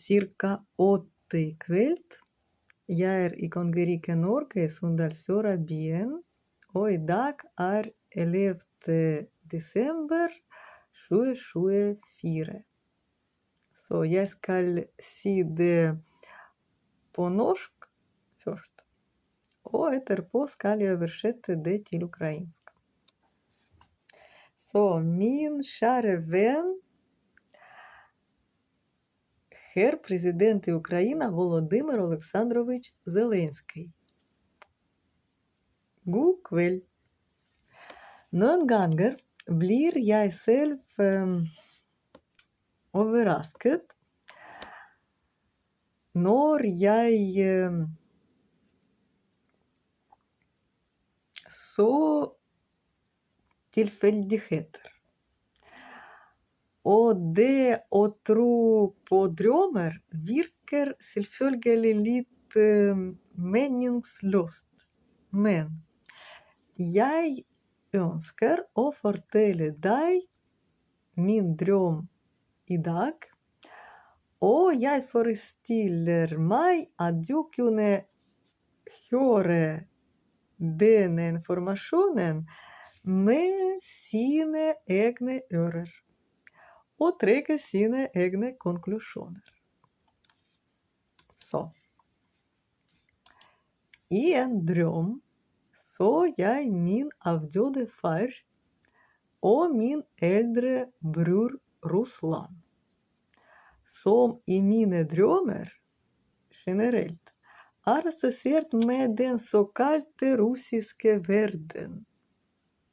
circa 8 kveld. Jeg er i kongeriket Norge som bien, og i dag er 11. desember 2024. Så jeg skal si det på norsk først, og etterpå skal jeg oversette til ukrainsk. Så min kjære venn, herr президент і Україна Володимир Олександрович Зеленський. God kveld. Noen ganger blir jeg selv em, overrasket når jeg em, så tilfeldigheter. Og det å tro på drømmer virker selvfølgelig litt eh, meningsløst. Men jeg ønsker å fortelle deg min drøm i dag, og jeg forestiller meg at du kunne høre denne informasjonen med sine egne ører og trekke sine egne konklusjoner. Så I en drøm så jeg min avdøde far og min eldre bror Ruslan, som i mine drømmer generelt er assosiert med den såkalte russiske verden,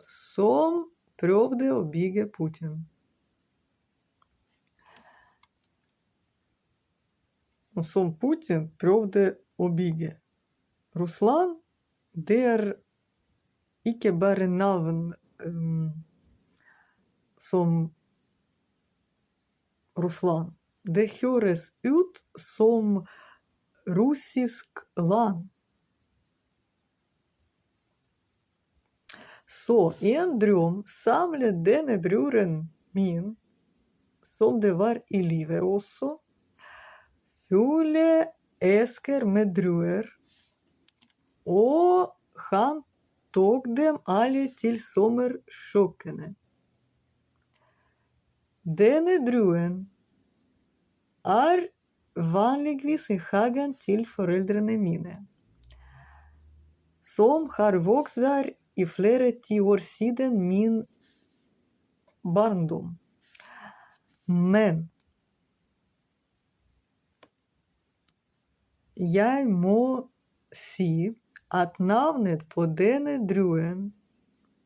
som prøvde å bygge Putin. Som Putin prøvde å bygge. Руслан, det er ikke bare navn em, som Russland. Det høres ut som russisk land. Så i en drøm samlet denne broren min, som det var i livet også, fulle esker med druer, og han tok dem alle til sommerkjøkkenet. Denne druen er vanligvis i hagen til foreldrene mine, som har vokst der i flere tiår siden min barndom. Men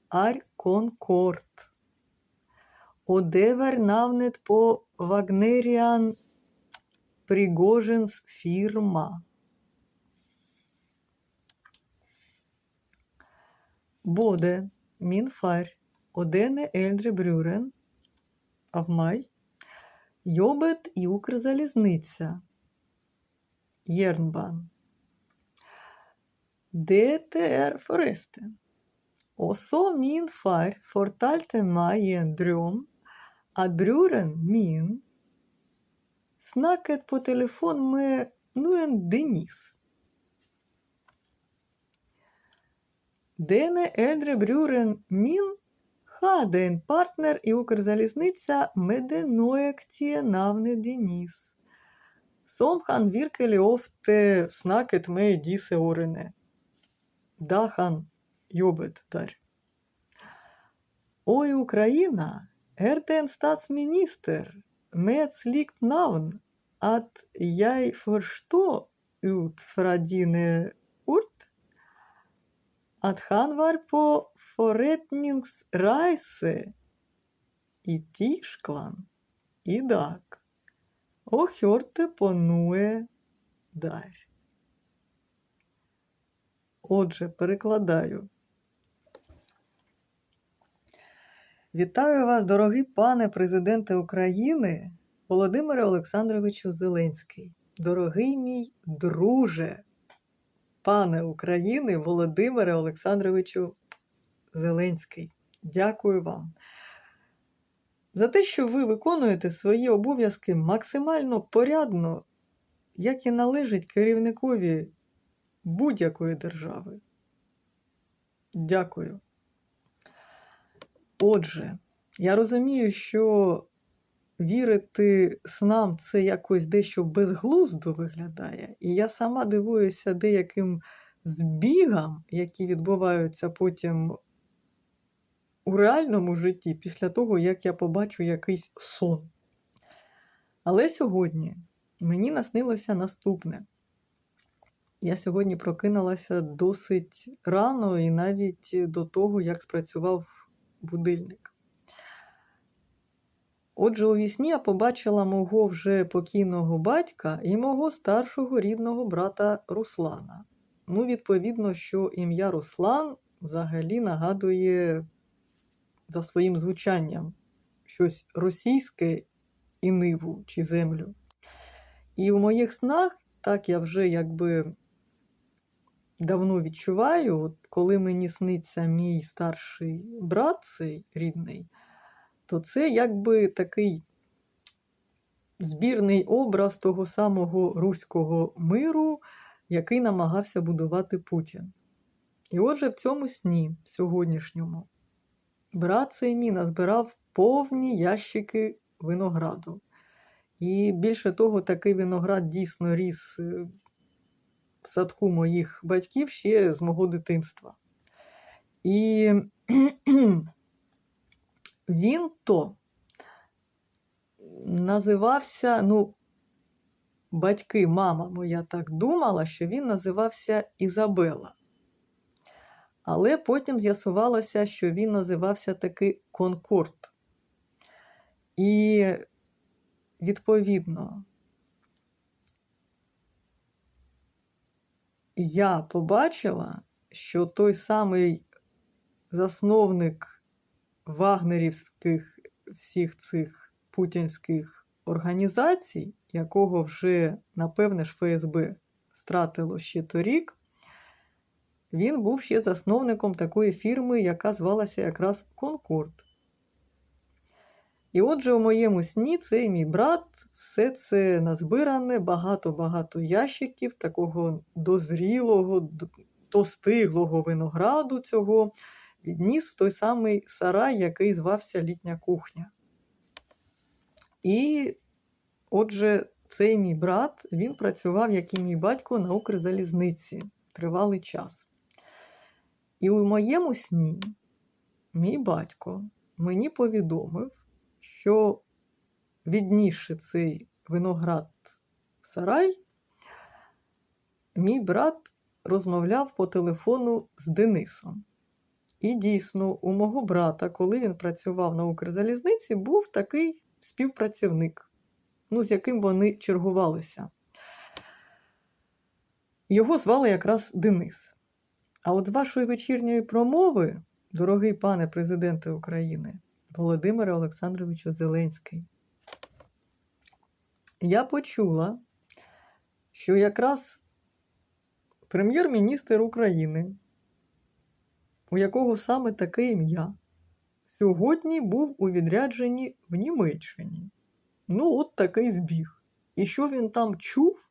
er Concord. Og det var navnet på Wagnerian Prigozjins firma. Både min far og denne eldre broren av meg jobbet i Ukrzaliznytsia, jernbanen. Dette er forresten. Også min far fortalte meg i en drøm at broren min snakket på telefon med noen Denis. Denne eldre broren min hadde en partner i Ukrzaliznytsia med det nøyaktige navnet Denis, som han virkelig ofte snakket med disse årene da han jobbet der. Og i Ukraina er det en statsminister med et slikt navn at jeg forstår ut fra dine ord at han var på forretningsreise i Tyskland i dag hørte på noe. Отже, перекладаю. Вітаю вас, дорогий пане президенте України Володимире Олександровичу Зеленський. Дорогий мій друже, пане України Володимире Олександровичу Зеленський. Дякую вам за те, що ви виконуєте свої обов'язки максимально порядно як і належить керівникові будь-якої держави. Дякую. Отже, я розумію, що вірити снам це якось дещо безглуздо виглядає, і я сама дивуюся деяким збігам, які відбуваються потім у реальному житті після того, як я побачу якийсь сон. Але сьогодні мені наснилося наступне. Я сьогодні прокинулася досить рано і навіть до того, як спрацював будильник. Отже, у вісні я побачила мого вже покійного батька і мого старшого рідного брата Руслана. Ну, відповідно, що ім'я Руслан взагалі нагадує за своїм звучанням щось російське і ниву чи землю. І в моїх снах, так я вже якби давно відчуваю, от коли мені сниться мій старший брат, цей рідний, то це якби такий збірний образ того самого руського миру, який намагався будувати Путін. І отже, в цьому сні, сьогоднішньому, брат цей мій назбирав повні ящики винограду. І більше того, такий виноград дійсно ріс е, в садку моїх батьків ще з мого дитинства. І він то називався, ну, батьки, мама моя так думала, що він називався Ізабела. Але потім з'ясувалося, що він називався таки Конкорд. І відповідно, я побачила, що той самий засновник вагнерівських всіх цих путінських організацій, якого вже, напевне ж, ФСБ стратило ще торік, він був ще засновником такої фірми, яка звалася якраз Конкорд. І отже, у моєму сні цей мій брат, все це назбиране, багато-багато ящиків, такого дозрілого, достиглого винограду цього, відніс в той самий сарай, який звався Літня кухня. І отже, цей мій брат він працював, як і мій батько, на Укрзалізниці тривалий час. І у моєму сні мій батько мені повідомив, що віднісши цей виноград в сарай, мій брат розмовляв по телефону з Денисом. І дійсно, у мого брата, коли він працював на Укрзалізниці, був такий співпрацівник, ну, з яким вони чергувалися. Його звали якраз Денис. А от з вашої вечірньої промови, дорогий пане президенте України, Володимире Олександровичу Зеленський, я почула, що якраз прем'єр-міністр України, у якого саме таке ім'я, сьогодні був у відрядженні в Німеччині. Ну, от такий збіг. І що він там чув,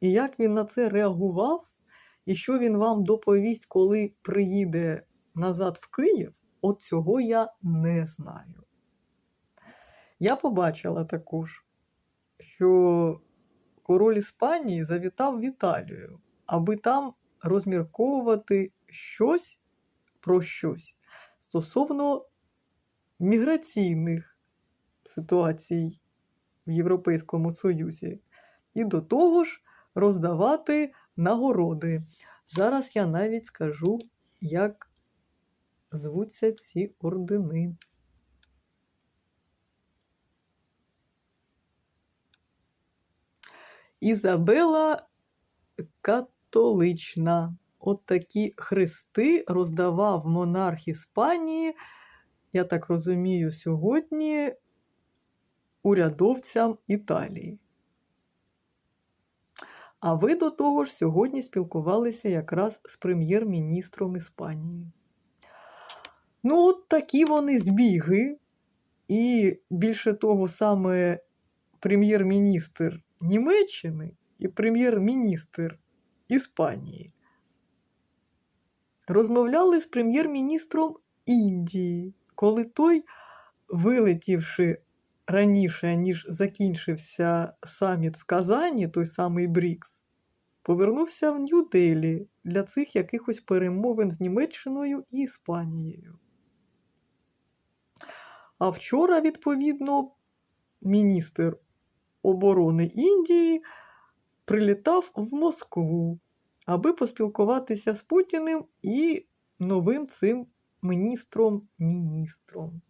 і як він на це реагував, і що він вам доповість, коли приїде назад в Київ, от цього я не знаю. Я побачила також, що король Іспанії завітав в Італію, аби там розмірковувати щось про щось стосовно міграційних ситуацій в Європейському Союзі. І до того ж роздавати нагороди. Зараз я навіть скажу, як звуться ці ордени. Ізабела католична. От такі хрести роздавав монарх Іспанії, я так розумію, сьогодні урядовцям Італії. А ви до того ж сьогодні спілкувалися якраз з прем'єр-міністром Іспанії. Ну, от такі вони збіги. І більше того, саме прем'єр-міністр Німеччини і прем'єр-міністр Іспанії розмовляли з прем'єр-міністром Індії, коли той, вилетівши раніше, ніж закінчився саміт в Казані, той самий Брікс, повернувся в Нью-Делі для цих якихось перемовин з Німеччиною і Іспанією. А вчора, відповідно, міністр оборони Індії прилітав в Москву, аби поспілкуватися з Путіним і новим цим міністром міністром.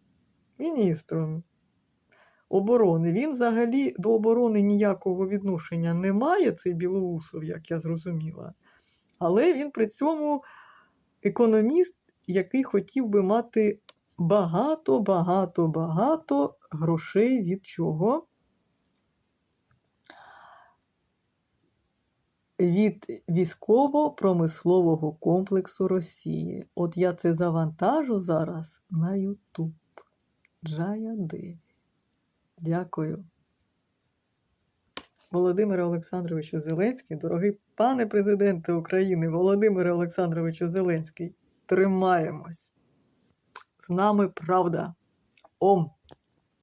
Міністром оборони. Він взагалі до оборони ніякого відношення не має, цей Білоусов, як я зрозуміла. Але він при цьому економіст, який хотів би мати багато, багато, багато грошей від чого? Від військово-промислового комплексу Росії. От я це завантажу зараз на YouTube. Джая Деві. Дякую. Володимире Олександровичу Зеленський, дорогий пане президенте України Володимире Олександровичу Зеленський, тримаємось. З нами правда. Ом.